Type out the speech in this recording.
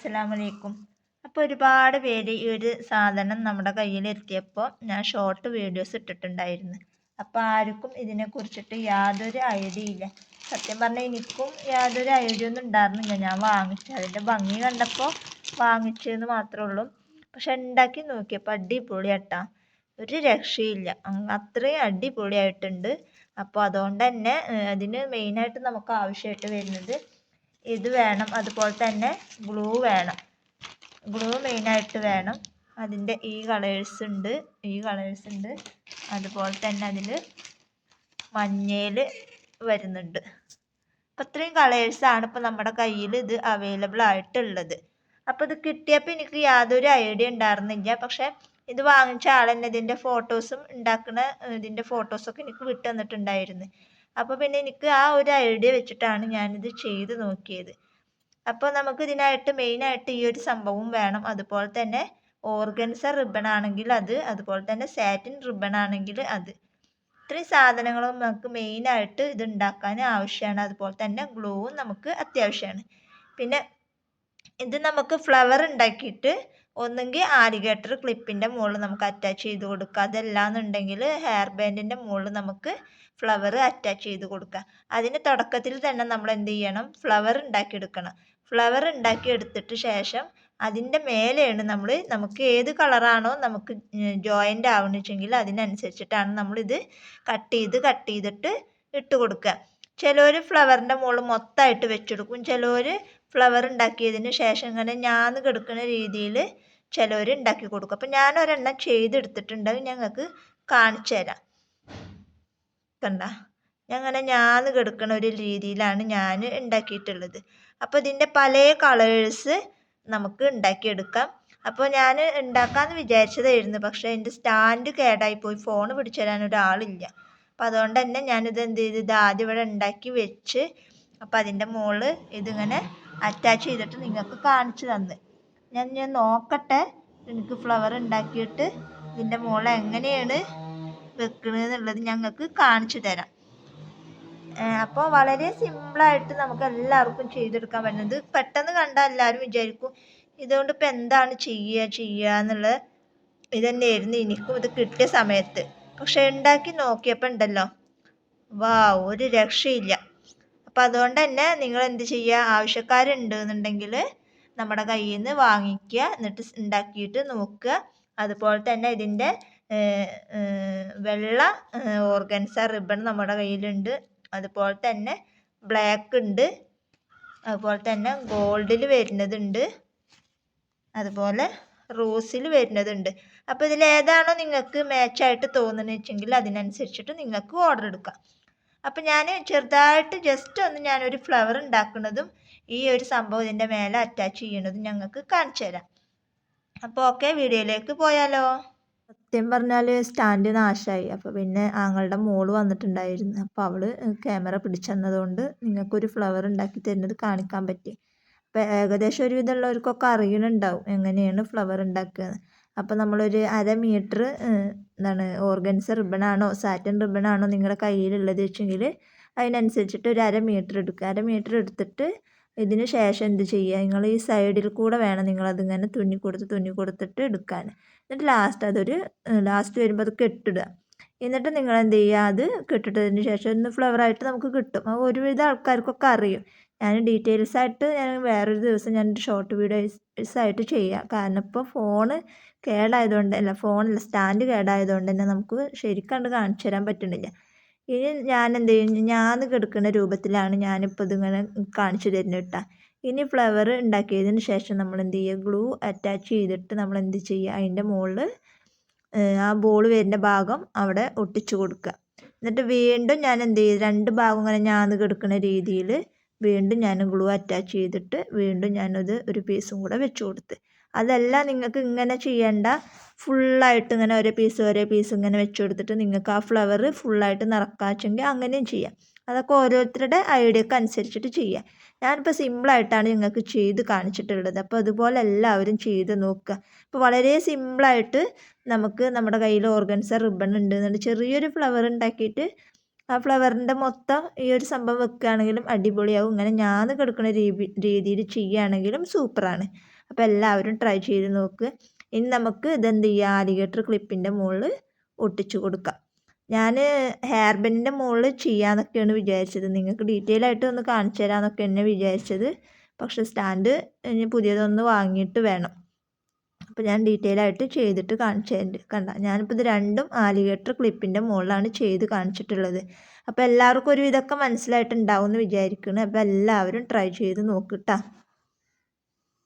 അസ്സലാമു അലൈക്കും അപ്പോൾ ഒരുപാട് പേര് ഈ ഒരു സാധനം നമ്മുടെ കയ്യിൽ എത്തിയപ്പോൾ ഞാൻ ഷോർട്ട് വീഡിയോസ് ഇട്ടിട്ടുണ്ടായിരുന്നു. അപ്പോൾ ആർക്കും ഇതിനെക്കുറിച്ചിട്ട് യാതൊരു ഐഡിയ ഇല്ല. സത്യം പറഞ്ഞാൽ എനിക്കും യാതൊരു ഐഡിയ ഒന്നും ഉണ്ടായിരുന്നില്ല. ഞാൻ വാങ്ങിച്ചു അതിന്റെ ഭംഗി കണ്ടപ്പോൾ വാങ്ങിച്ചെന്ന് മാത്രമേ ഉള്ളൂ. പക്ഷെ ഉണ്ടാക്കി നോക്കിയപ്പോൾ അടിപൊളിയാട്ടാ. ഒരു രക്ഷയില്ല. അത്രയും അടിപൊളിയായിട്ടുണ്ട്. അപ്പോൾ അതുകൊണ്ട് തന്നെ അതിന് മെയിനായിട്ട് നമുക്ക് ആവശ്യമായിട്ട് വരുന്നത് ഇത് വേണം. അതുപോലെ തന്നെ ഗ്ലൂ വേണം. ഗ്ലൂ മെയിനായിട്ട് വേണം. അതിന്റെ ഈ കളേഴ്സ് ഉണ്ട്. ഈ കളേഴ്സ് ഉണ്ട്. അതുപോലെ തന്നെ അതിൽ മഞ്ഞയിൽ വരുന്നുണ്ട്. അപ്പം ഇത്രയും കളേഴ്സാണ് ഇപ്പോൾ നമ്മുടെ കയ്യിൽ ഇത് അവൈലബിൾ ആയിട്ടുള്ളത്. അപ്പോൾ ഇത് കിട്ടിയപ്പോൾ എനിക്ക് യാതൊരു ഐഡിയ ഉണ്ടായിരുന്നില്ല. പക്ഷേ ഇത് വാങ്ങിച്ച ആൾ തന്നെ ഇതിന്റെ ഫോട്ടോസും ഉണ്ടാക്കുന്ന ഇതിന്റെ ഫോട്ടോസൊക്കെ എനിക്ക് വിട്ടു തന്നിട്ടുണ്ടായിരുന്നു. അപ്പോൾ പിന്നെ എനിക്ക് ആ ഒരു ഐഡിയ വെച്ചിട്ടാണ് ഞാനിത് ചെയ്ത് നോക്കിയത്. അപ്പോൾ നമുക്ക് ഇതിനായിട്ട് മെയിനായിട്ട് ഈ ഒരു സംഭവം വേണം. അതുപോലെ തന്നെ ഓർഗൻസ റിബൺ ആണെങ്കിൽ അത് അതുപോലെ തന്നെ സാറ്റിൻ റിബൺ ആണെങ്കിൽ അത്. ഇത്രയും സാധനങ്ങളും നമുക്ക് മെയിനായിട്ട് ഇത് ഉണ്ടാക്കാൻ ആവശ്യമാണ്. അതുപോലെ തന്നെ ഗ്ലൂവും നമുക്ക് അത്യാവശ്യമാണ്. പിന്നെ ഇത് നമുക്ക് ഫ്ലവർ ഉണ്ടാക്കിയിട്ട് ഒന്നുകിൽ ആലിഗേറ്റർ ക്ലിപ്പിന്റെ മുകളിൽ നമുക്ക് അറ്റാച്ച് ചെയ്ത് കൊടുക്കുക. അതല്ലാന്നുണ്ടെങ്കിൽ ഹെയർ ബാൻഡിന്റെ മുകളിൽ നമുക്ക് ഫ്ലവർ അറ്റാച്ച് ചെയ്ത് കൊടുക്കുക അതിന് തുടക്കത്തിൽ തന്നെ നമ്മൾ എന്ത് ചെയ്യണം? ഫ്ലവർ ഉണ്ടാക്കിയെടുക്കണം. ഫ്ലവർ ഉണ്ടാക്കിയെടുത്തിട്ട് ശേഷം അതിന്റെ മേലെയാണ് നമ്മൾ നമുക്ക് ഏത് കളറാണോ നമുക്ക് ജോയിന്റ് ആവണമെച്ചെങ്കിൽ അതിനനുസരിച്ചിട്ടാണ് നമ്മളിത് കട്ട് ചെയ്ത് കട്ട് ചെയ്തിട്ട് ഇട്ട് കൊടുക്കുക ചിലവർ ഫ്ലവറിന്റെ മുകളിൽ മൊത്തമായിട്ട് വെച്ചെടുക്കും ചിലവർ ഫ്ലവർ ഉണ്ടാക്കിയതിന് ശേഷം ഇങ്ങനെ ഞാന്ന് കിടക്കുന്ന രീതിയിൽ ചിലവർ ഉണ്ടാക്കി കൊടുക്കും. അപ്പം ഞാൻ ഒരെണ്ണം ചെയ്തെടുത്തിട്ടുണ്ട്. ഞങ്ങൾക്ക് കാണിച്ചു തരാം. കണ്ട? അങ്ങനെ ഞാൻ കിടക്കുന്ന ഒരു രീതിയിലാണ് ഞാൻ ഉണ്ടാക്കിയിട്ടുള്ളത് അപ്പോൾ ഇതിന്റെ പല കളേഴ്സ് നമുക്ക് ഉണ്ടാക്കിയെടുക്കാം അപ്പോൾ ഞാൻ ഉണ്ടാക്കാമെന്ന് വിചാരിച്ചതായിരുന്നു. പക്ഷേ എന്റെ സ്റ്റാൻഡ് കേടായിപ്പോയി ഫോൺ പിടിച്ചു തരാൻ ഒരാളില്ല. അപ്പോൾ അതുകൊണ്ട് തന്നെ ഞാനിത് എന്ത് ചെയ്ത്? ഇത് ആദ്യം ഇവിടെ ഉണ്ടാക്കി വെച്ച് അപ്പോൾ അതിന്റെ മുകളിൽ ഇതിങ്ങനെ അറ്റാച്ച് ചെയ്തിട്ട് നിങ്ങൾക്ക് കാണിച്ചു തന്ന്. ഞാൻ ഞാൻ നോക്കട്ടെ. എനിക്ക് ഫ്ലവർ ഉണ്ടാക്കിയിട്ട് ഇതിന്റെ മുകളിൽ എങ്ങനെയാണ് വെക്കണമെന്നുള്ളത് ഞങ്ങൾക്ക് കാണിച്ചു തരാം. അപ്പോൾ വളരെ സിമ്പിളായിട്ട് നമുക്ക് എല്ലാവർക്കും ചെയ്തെടുക്കാൻ പറ്റുന്നത് പെട്ടെന്ന് കണ്ടാൽ എല്ലാവരും വിചാരിക്കും ഇതുകൊണ്ട് ഇപ്പം എന്താണ് ചെയ്യുക ചെയ്യുക എന്നുള്ളത് ഇതന്നെയായിരുന്നു എനിക്കും ഇത് കിട്ടിയ സമയത്ത്. പക്ഷെ ഉണ്ടാക്കി നോക്കിയപ്പോൾ ഉണ്ടല്ലോ. വാ ഒരു രക്ഷയില്ല. അപ്പം അതുകൊണ്ട് തന്നെ നിങ്ങൾ എന്ത് ചെയ്യുക ആവശ്യക്കാരുണ്ട് എന്നുണ്ടെങ്കിൽ നമ്മുടെ കയ്യിൽ നിന്ന് വാങ്ങിക്കുക എന്നിട്ട് ഉണ്ടാക്കിയിട്ട് നോക്കുക. അതുപോലെ തന്നെ ഇതിന്റെ വെള്ള ഓർഗൻസ റിബൺ നമ്മുടെ കയ്യിലുണ്ട്. അതുപോലെ തന്നെ ബ്ലാക്ക് ഉണ്ട്. അതുപോലെ തന്നെ ഗോൾഡിൽ വരുന്നതുണ്ട്. അതുപോലെ റോസിൽ വരുന്നതുണ്ട്. അപ്പോൾ ഇതിൽ ഏതാണോ നിങ്ങൾക്ക് മാച്ചായിട്ട് തോന്നുന്നത് വെച്ചെങ്കിൽ അതിനനുസരിച്ചിട്ട് നിങ്ങൾക്ക് ഓർഡർ എടുക്കാം. അപ്പോൾ ഞാൻ ചെറുതായിട്ട് ജസ്റ്റ് ഒന്ന് ഞാനൊരു ഫ്ലവർ ഉണ്ടാക്കുന്നതും ഈ ഒരു സംഭവം ഇതിന്റെ മേലെ അറ്റാച്ച് ചെയ്യുന്നതും ഞങ്ങൾക്ക് കാണിച്ചു തരാം. അപ്പോൾ ഓക്കെ വീഡിയോയിലേക്ക് പോയാലോ? സത്യം പറഞ്ഞാൽ സ്റ്റാൻഡ് നാശമായി അപ്പോൾ പിന്നെ ആങ്ങളുടെ മോൾ വന്നിട്ടുണ്ടായിരുന്നു. അപ്പോൾ അവൾ ക്യാമറ പിടിച്ചെന്നതുകൊണ്ട് നിങ്ങൾക്കൊരു ഫ്ലവർ ഉണ്ടാക്കി തരുന്നത് കാണിക്കാൻ പറ്റി. അപ്പോൾ ഏകദേശം ഒരുവിധമുള്ളവർക്കൊക്കെ അറിയണുണ്ടാവും എങ്ങനെയാണ് ഫ്ലവർ ഉണ്ടാക്കുക. അപ്പോൾ നമ്മളൊരു അര മീറ്റർ എന്താണ് ഓർഗൻസ് റിബണാണോ സാറ്റൻ റിബണാണോ നിങ്ങളുടെ കയ്യിലുള്ളത് വെച്ചെങ്കിൽ അതിനനുസരിച്ചിട്ട് ഒരു അര മീറ്റർ എടുക്കുക. അര മീറ്റർ എടുത്തിട്ട് ഇതിന് ശേഷം എന്ത് ചെയ്യുക? നിങ്ങൾ ഈ സൈഡിൽ കൂടെ വേണം നിങ്ങൾ നിങ്ങളതിങ്ങനെ തുന്നി കൊടുത്ത് തുന്നി കൊടുത്തിട്ട് എടുക്കാൻ. എന്നിട്ട് ലാസ്റ്റ് അതൊരു ലാസ്റ്റ് വരുമ്പോൾ അത് കെട്ടിടുക. എന്നിട്ട് നിങ്ങൾ എന്ത് ചെയ്യുക? അത് കെട്ടിട്ടതിന് ശേഷം ഒന്ന് ഫ്ലവറായിട്ട് നമുക്ക് കിട്ടും. അത് ഒരുവിധ ആൾക്കാർക്കൊക്കെ അറിയും. ഞാൻ ഡീറ്റെയിൽസ് ആയിട്ട് ഞാൻ വേറൊരു ദിവസം ഞാൻ ഷോർട്ട് വീഡിയോസ് ആയിട്ട് ചെയ്യാം. കാരണം ഇപ്പോൾ ഫോണ് കേടായതുകൊണ്ട് അല്ല ഫോണല്ല സ്റ്റാൻഡ് കേടായതുകൊണ്ട് തന്നെ നമുക്ക് ശരിക്കും കണ്ട് കാണിച്ചു തരാൻ പറ്റുന്നില്ല ഇനി ഞാൻ എന്ത് ചെയ്യും ഞാൻ കിടക്കുന്ന രൂപത്തിലാണ് ഞാനിപ്പോൾ ഇതിങ്ങനെ കാണിച്ചു തരുന്നത് കേട്ടോ ഇനി ഫ്ലവർ ഉണ്ടാക്കിയതിന് ശേഷം നമ്മൾ എന്ത് ചെയ്യുക? ഗ്ലൂ അറ്റാച്ച് ചെയ്തിട്ട് നമ്മൾ എന്ത് ചെയ്യുക അതിന്റെ മുകളിൽ ആ ബോൾ വരുന്ന ഭാഗം അവിടെ ഒട്ടിച്ചു കൊടുക്കുക. എന്നിട്ട് വീണ്ടും ഞാൻ എന്ത് ചെയ്യും? രണ്ട് ഭാഗം ഇങ്ങനെ ഞാൻ കിടക്കുന്ന രീതിയിൽ വീണ്ടും ഞാൻ ഗ്ലൂ അറ്റാച്ച് ചെയ്തിട്ട് വീണ്ടും ഞാനത് ഒരു പീസും കൂടെ വെച്ച് കൊടുത്ത്. അതല്ല നിങ്ങൾക്ക് ഇങ്ങനെ ചെയ്യേണ്ട ഫുള്ളായിട്ട് ഇങ്ങനെ ഓരോ പീസ് ഓരോ പീസ് ഇങ്ങനെ വെച്ച് കൊടുത്തിട്ട് നിങ്ങൾക്ക് ആ ഫ്ലവർ ഫുള്ളായിട്ട് നിറക്കാച്ചെങ്കിൽ അങ്ങനെയും ചെയ്യാം. അതൊക്കെ ഓരോരുത്തരുടെ ഐഡിയക്ക് അനുസരിച്ചിട്ട് ചെയ്യാം. ഞാനിപ്പോൾ സിമ്പിളായിട്ടാണ് നിങ്ങൾക്ക് ചെയ്ത് കാണിച്ചിട്ടുള്ളത്. അപ്പോൾ അതുപോലെ എല്ലാവരും ചെയ്ത് നോക്കുക. അപ്പോൾ വളരെ സിമ്പിളായിട്ട് നമുക്ക് നമ്മുടെ കയ്യിൽ ഓർഗൻസ റിബൺ ഉണ്ട് എന്നിട്ട് ചെറിയൊരു ഫ്ലവർ ഉണ്ടാക്കിയിട്ട് ആ ഫ്ലവറിന്റെ മൊത്തം ഈ ഒരു സംഭവം വെക്കുകയാണെങ്കിലും അടിപൊളിയാവും. ഇങ്ങനെ ഞാൻ കിടക്കുന്ന രീതി രീതിയിൽ ചെയ്യുകയാണെങ്കിലും സൂപ്പറാണ് അപ്പോൾ എല്ലാവരും ട്രൈ ചെയ്ത് നോക്ക്. ഇനി നമുക്ക് ഇതെന്ത് ചെയ്യുക ആലിഗേറ്റർ ക്ലിപ്പിന്റെ മുകളിൽ ഒട്ടിച്ചു കൊടുക്കാം. ഞാൻ ഹെയർ ബെൻഡിന്റെ മുകളിൽ ചെയ്യാമെന്നൊക്കെയാണ് വിചാരിച്ചത്. നിങ്ങൾക്ക് ഡീറ്റെയിൽ ആയിട്ട് ഒന്ന് കാണിച്ചു തരാമെന്നൊക്കെ തന്നെ വിചാരിച്ചത്. പക്ഷേ സ്റ്റാൻഡ് ഇനി പുതിയതൊന്ന് വാങ്ങിയിട്ട് വേണം. അപ്പോൾ ഞാൻ ഡീറ്റെയിൽ ആയിട്ട് ചെയ്തിട്ട് കാണിച്ചു കണ്ട ഞാനിപ്പോൾ ഇത് രണ്ടും ആലിഗേറ്റർ ക്ലിപ്പിന്റെ മുകളിലാണ് ചെയ്ത് കാണിച്ചിട്ടുള്ളത്. അപ്പോൾ എല്ലാവർക്കും ഒരു ഇതൊക്കെ മനസ്സിലായിട്ടുണ്ടാവും എന്ന് വിചാരിക്കുന്നു അപ്പോൾ എല്ലാവരും ട്രൈ ചെയ്ത് നോക്കിട്ടാ